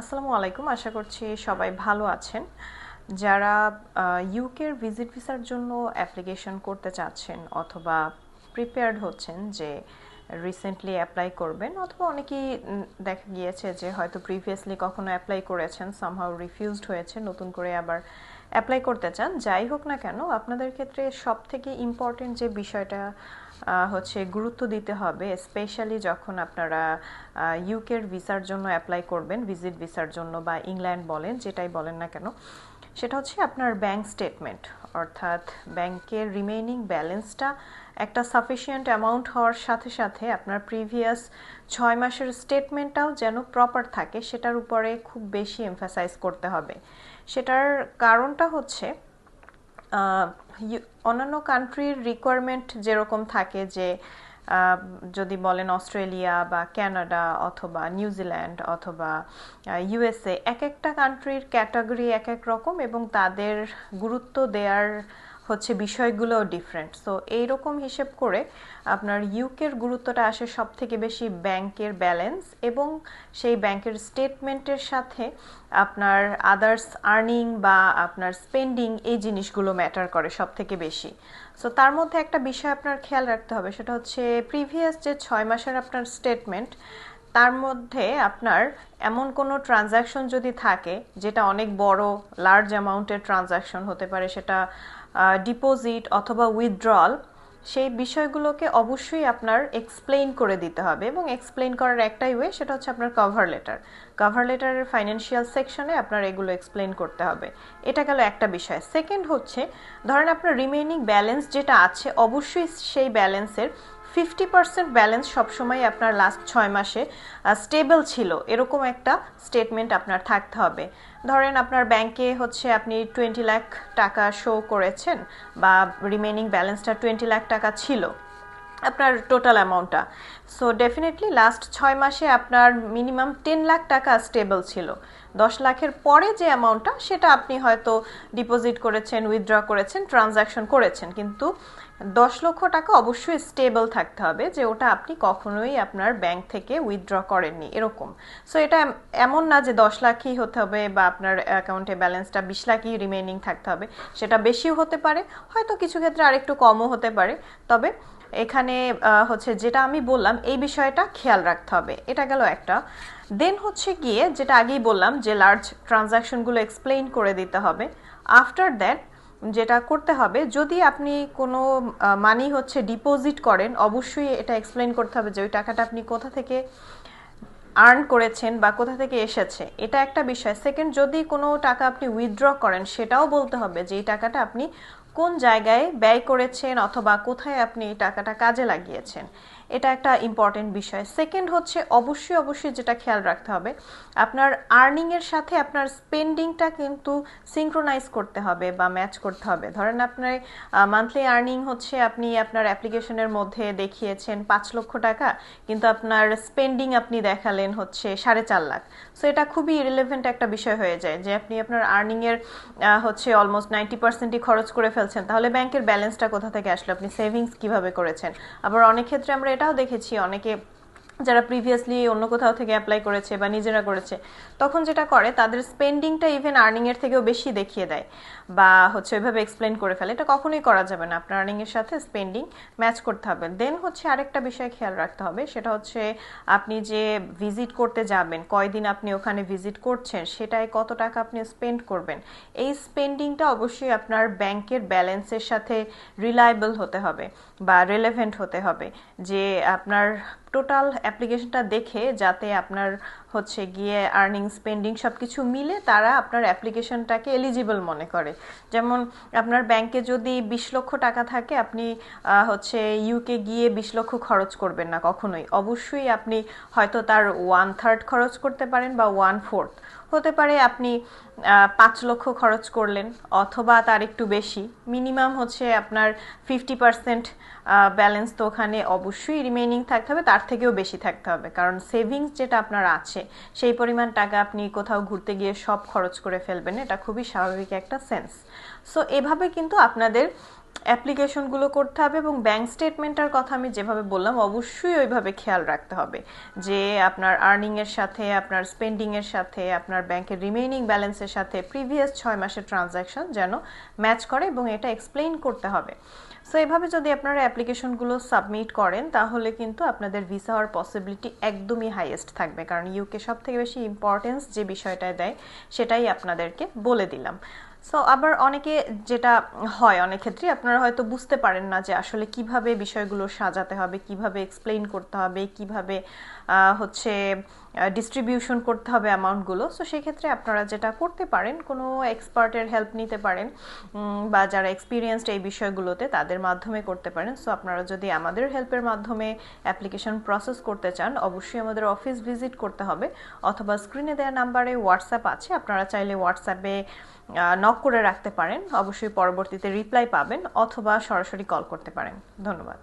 আসসালামু আলাইকুম। আশা করছি সবাই ভালো আছেন। যারা ইউকের ভিজিট ভিসার জন্য অ্যাপ্লিকেশন করতে চাচ্ছেন অথবা প্রিপেয়ার্ড হচ্ছেন যে রিসেন্টলি অ্যাপ্লাই করবেন অথবা অনেকেই দেখা গিয়েছে যে হয়তো প্রিভিয়াসলি কখনো অ্যাপ্লাই করেছেন সামহাও রিফিউজড হয়েছে, নতুন করে আবার অ্যাপ্লাই করতে চান, যাই হোক না কেন, আপনাদের ক্ষেত্রে সব থেকে ইম্পর্টেন্ট যে বিষয়টা হচ্ছে গুরুত্ব দিতে হবে স্পেশালি যখন আপনারা ইউকের ভিসার জন্য অ্যাপ্লাই করবেন ভিজিট ভিসার জন্য বা ইংল্যান্ড বলেন, যেটাই বলেন না কেন সেটা হচ্ছে আপনার ব্যাংক স্টেটমেন্ট অর্থাৎ ব্যাংকের রিমেইনিং ব্যালেন্সটা একটা সাফিসিয়েন্ট অ্যামাউন্ট হওয়ার সাথে সাথে আপনার প্রিভিয়াস ছয় মাসের স্টেটমেন্টটাও যেন প্রপার থাকে, সেটার উপরে খুব বেশি এমফাসাইজ করতে হবে। সেটার কারণটা হচ্ছে অন্যান্য কান্ট্রির রিকোয়ারমেন্ট যেরকম থাকে যে যদি বলেন অস্ট্রেলিয়া বা ক্যানাডা অথবা নিউজিল্যান্ড অথবা ইউএসএ এক একটা কান্ট্রির ক্যাটাগরি এক এক রকম এবং তাদের গুরুত্ব দেওয়ার হচ্ছে বিষয়গুলোও ডিফারেন্ট সো এইরকম হিসেব করে আপনার ইউকের গুরুত্বটা আসে সব থেকে বেশি ব্যাংকের ব্যালেন্স এবং সেই ব্যাংকের স্টেটমেন্টের সাথে আপনার আদার্স আর্নিং বা আপনার স্পেন্ডিং এই জিনিসগুলো ম্যাটার করে সব থেকে বেশি। সো তার মধ্যে একটা বিষয় আপনার খেয়াল রাখতে হবে, সেটা হচ্ছে প্রিভিয়াস যে ছয় মাসের আপনার স্টেটমেন্ট তার মধ্যে আপনার এমন কোনো ট্রানজ্যাকশন যদি থাকে, যেটা অনেক বড় লার্জ অ্যামাউন্টের ট্রানজ্যাকশন হতে পারে, সেটা ডিপোজিট অথবা উইথড্রল সেই বিষয়গুলোকে অবশ্যই আপনার এক্সপ্লেইন করে দিতে হবে এবং এক্সপ্লেইন করার একটাই ওয়ে সেটা হচ্ছে আপনার কভার লেটার কভার লেটারের ফাইন্যান্সিয়াল সেকশনে আপনার এগুলো এক্সপ্লেইন করতে হবে। এটা গেল একটা বিষয়। সেকেন্ড হচ্ছে, ধরেন আপনার রিমেইনিং ব্যালেন্স যেটা আছে, অবশ্যই সেই ব্যালেন্সের ফিফটি পার্সেন্ট ব্যালেন্স সবসময় আপনার লাস্ট ছয় মাসে স্টেবল ছিল। এরকম একটা স্টেটমেন্ট আপনার থাকতে হবে। ধরেন আপনার ব্যাংকে হচ্ছে আপনি টোয়েন্টি লাখ টাকা শো করেছেন বা রিমেনিং ব্যালেন্সটা টোয়েন্টি লাখ টাকা ছিল, আপনার টোটাল অ্যামাউন্টটা সো ডেফিনেটলি লাস্ট ছয় মাসে আপনার মিনিমাম টেন লাখ টাকা স্টেবল ছিল। দশ লাখের পরে যে অ্যামাউন্টটা সেটা আপনি হয়তো ডিপোজিট করেছেন উইথড্র করেছেন ট্রানজ্যাকশন করেছেন। কিন্তু দশ লক্ষ টাকা অবশ্যই স্টেবল থাকতে হবে যে ওটা আপনি কখনোই আপনার ব্যাংক থেকে উইথড্র করেননি, এরকম। সো এটা এমন না যে দশ লাখই হতে হবে বা আপনার অ্যাকাউন্টে ব্যালেন্সটা বিশ লাখই রিমেনিং থাকতে হবে, সেটা বেশিও হতে পারে, হয়তো কিছু ক্ষেত্রে আরেকটু কমও হতে পারে। তবে এখানে হচ্ছে যেটা আমি বললাম, এই বিষয়টা খেয়াল রাখতে হবে, এটা গেল একটা। দেন হচ্ছে গিয়ে, যেটা আগেই বললাম যে লার্জ ট্রানজাকশনগুলো এক্সপ্লেইন করে দিতে হবে। আফটার দ্যাট যেটা করতে হবে, যদি আপনি কোনো মানি হচ্ছে ডিপোজিট করেন, অবশ্যই এটা এক্সপ্লেন করতে হবে যে ওই টাকাটা আপনি কোথা থেকে আর্ন করেছেন বা কোথা থেকে এসেছে। এটা একটা বিষয়। সেকেন্ড যদি কোনো টাকা আপনি উইথড্র করেন, সেটাও বলতে হবে যে এই টাকাটা আপনি কোন জায়গায় ব্যয় করেছেন অথবা কোথায় আপনি এই টাকাটা কাজে লাগিয়েছেন? এটা একটা ইম্পর্টেন্ট বিষয়। সেকেন্ড হচ্ছে, অবশ্যই অবশ্যই যেটা খেয়াল রাখতে হবে, আপনার আর্নিংয়ের সাথে আপনার স্পেন্ডিংটা কিন্তু সিঙ্ক্রোনাইজ করতে হবে বা ম্যাচ করতে হবে। ধরেন আপনার মান্থলি আর্নিং হচ্ছে আপনি আপনার অ্যাপ্লিকেশনের মধ্যে দেখিয়েছেন পাঁচ লক্ষ টাকা, কিন্তু আপনার স্পেন্ডিং আপনি দেখালেন হচ্ছে সাড়ে চার লাখ। সো এটা খুবই ইরিলেভেন্ট একটা বিষয় হয়ে যায় যে আপনি আপনার আর্নিংয়ের হচ্ছে অলমোস্ট নাইনটি পার্সেন্টই খরচ করে ফেলছেন। তাহলে ব্যাংকের ব্যালেন্সটা কোথা থেকে আসলো? আপনি সেভিংস কীভাবে করেছেন? আবার অনেক ক্ষেত্রে আমরা এটাও দেখেছি, অনেকে যারা প্রিভিয়াসলি অন্য কোথাও থেকে অ্যাপ্লাই করেছে বা নিজেরা করেছে, তখন যেটা করে, তাদের স্পেন্ডিংটা ইভেন আর্নিংয়ের থেকেও বেশি দেখিয়ে দেয় বা হচ্ছে ওইভাবে এক্সপ্লেন করে ফেলে। এটা কখনোই করা যাবে না। আপনার আর্নিংয়ের সাথে স্পেন্ডিং ম্যাচ করতে হবে। দেন হচ্ছে আরেকটা বিষয় খেয়াল রাখতে হবে, সেটা হচ্ছে আপনি যে ভিজিট করতে যাবেন, কয়দিন আপনি ওখানে ভিজিট করছেন সেটাই কত টাকা আপনি স্পেন্ড করবেন, এই স্পেন্ডিংটা অবশ্যই আপনার ব্যাংকের ব্যালেন্সের সাথে রিলায়েবল হতে হবে বা রেলেভেন্ট হতে হবে। যে আপনার টোটাল অ্যাপ্লিকেশনটা দেখে যাতে আপনার হচ্ছে গিয়ে আর্নিং স্পেন্ডিং সব কিছু মিলে তারা আপনার অ্যাপ্লিকেশনটাকে এলিজিবল মনে করে। যেমন আপনার ব্যাংকে যদি বিশ লক্ষ টাকা থাকে, আপনি হচ্ছে ইউকে গিয়ে বিশ লক্ষ খরচ করবেন না কখনোই। অবশ্যই আপনি হয়তো তার ওয়ান থার্ড খরচ করতে পারেন বা ওয়ান ফোর্থ হতে পারে আপনি পাঁচ লক্ষ খরচ করলেন অথবা তার একটু বেশি। মিনিমাম হচ্ছে আপনার ফিফটি পার্সেন্ট ব্যালেন্স তো ওখানে অবশ্যই রিমেনিং থাকতে হবে, তার থেকেও বেশি থাকতে হবে। কারণ সেভিংস যেটা আপনার আছে সেই পরিমাণ টাকা আপনি কোথাও ঘুরতে গিয়ে সব খরচ করে ফেলবেন, এটা খুবই স্বাভাবিক একটা সেন্স সো এভাবে কিন্তু আপনাদের অ্যাপ্লিকেশনগুলো করতে হবে এবং ব্যাংক স্টেটমেন্টটার কথা আমি যেভাবে বললাম, অবশ্যই ওইভাবে খেয়াল রাখতে হবে যে আপনার আর্নিংয়ের সাথে, আপনার স্পেন্ডিংয়ের সাথে, আপনার ব্যাংকের রিমেইনিং ব্যালেন্সের সাথে প্রিভিয়াস ছয় মাসের ট্রানজ্যাকশন যেন ম্যাচ করে এবং এটা এক্সপ্লেইন করতে হবে। সো এভাবে যদি আপনারা অ্যাপ্লিকেশনগুলো সাবমিট করেন, তাহলে কিন্তু আপনাদের ভিসা হওয়ার পসিবিলিটি একদমই হাইয়েস্ট থাকবে। কারণ ইউকে সব থেকে বেশি ইম্পর্টেন্স যে বিষয়টায় দেয়, সেটাই আপনাদেরকে বলে দিলাম। সো আবার অনেকে যেটা হয়, অনেক ক্ষেত্রে আপনারা হয়তো বুঝতে পারেন না যে আসলে কীভাবে বিষয়গুলো সাজাতে হবে, কীভাবে এক্সপ্লেইন করতে হবে, কীভাবে হচ্ছে ডিস্ট্রিবিউশন করতে হবে অ্যামাউন্টগুলো সো সেক্ষেত্রে আপনারা যেটা করতে পারেন, কোনো এক্সপার্টের হেল্প নিতে পারেন বা যারা এক্সপিরিয়েন্সড এই বিষয়গুলোতে, তাদের মাধ্যমে করতে পারেন। সো আপনারা যদি আমাদের হেল্পের মাধ্যমে অ্যাপ্লিকেশন প্রসেস করতে চান, অবশ্যই আমাদের অফিস ভিজিট করতে হবে। অথবা স্ক্রিনে দেওয়া নাম্বারে হোয়াটসঅ্যাপ আছে। আপনারা চাইলে হোয়াটসঅ্যাপে নক করে রাখতে পারেন। অবশ্যই পরবর্তীতে রিপ্লাই পাবেন, অথবা সরাসরি কল করতে পারেন। ধন্যবাদ।